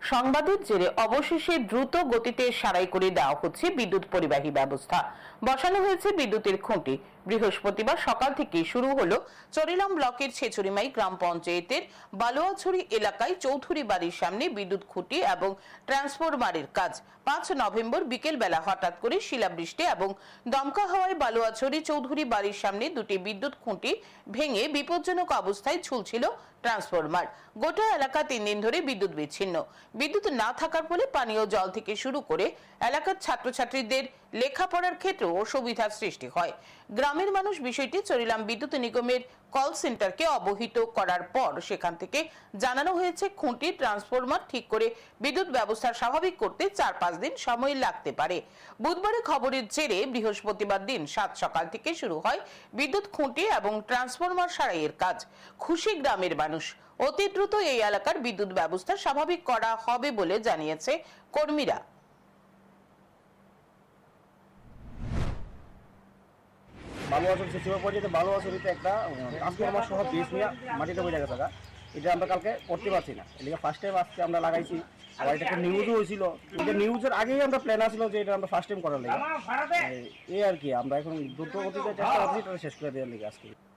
সংবাদের জেরে অবশেষে দ্রুত গতিতে সারাই করে দেওয়া হচ্ছে বিদ্যুৎ পরিবাহী ব্যবস্থা। বসানো হয়েছে বিদ্যুতের খুঁটি। বৃহস্পতিবার সকাল থেকে শুরু হলো চরিলাম ব্লকের ছেচুরিমাই গ্রাম পঞ্চায়েতের বালুয়াছড়ি এলাকায় চৌধুরী বাড়ির সামনে বিদ্যুৎ খুঁটি এবং ট্রান্সফরমারের কাজ। পাঁচ নভেম্বর বিকেলবেলা হঠাৎ করে শিলাবৃষ্টি এবং দমকা হওয়ায় বালুয়াছড়ি চৌধুরী বাড়ির সামনে দুটি বিদ্যুৎ খুঁটি ভেঙে বিপজ্জনক অবস্থায় ঝুলছিল ট্রান্সফরমার। গোটা এলাকা তিন দিন ধরে বিদ্যুৎ বিচ্ছিন্ন। বিদ্যুৎ না থাকার ফলে পানীয় জল থেকে শুরু করে এলাকার ছাত্রছাত্রীদের লেখাপড়ার ক্ষেত্রেও অসুবিধার সৃষ্টি হয়। গ্রামের মানুষ বিষয়টি চরিলাম বিদ্যুৎ নিগমের কল সেন্টারকে অবহিত করার পর সেখান থেকে জানানো হয়েছে, খুঁটি ট্রান্সফরমার ঠিক করে বিদ্যুৎ ব্যবস্থা স্বাভাবিক করতে চার পাঁচ দিন সময় লাগতে পারে। বুধবারে খবরের জেরে বৃহস্পতিবার দিন সাত সকাল থেকে শুরু হয় বিদ্যুৎ, খুঁটি এবং ট্রান্সফরমার সারাইয়ের কাজ। খুশি গ্রামের মানুষ, অতি দ্রুত এই এলাকার বিদ্যুৎ ব্যবস্থা স্বাভাবিক করা হবে বলে জানিয়েছে কর্মীরা। বালুয়াচল সিসিমা পর্যায়ে বালুয়াচলিতে একটা আজকে আমার সহ বেশ নিয়ে মাটিতে বোঝা থাকা। এটা আমরা কালকে করতে পারছি না। এদিকে ফার্স্ট টাইম আজকে আমরা লাগাইছি। আবার এটা একটা নিউজও হয়েছিল। এটা নিউজের আগেই আমরা প্ল্যান আসলো যে এটা আমরা ফার্স্ট টাইম করার লাগে। এই আর কি আমরা এখন দ্রুত গতিতে চেষ্টা করছি এটা শেষ করে দেওয়ার লাগে আজকে।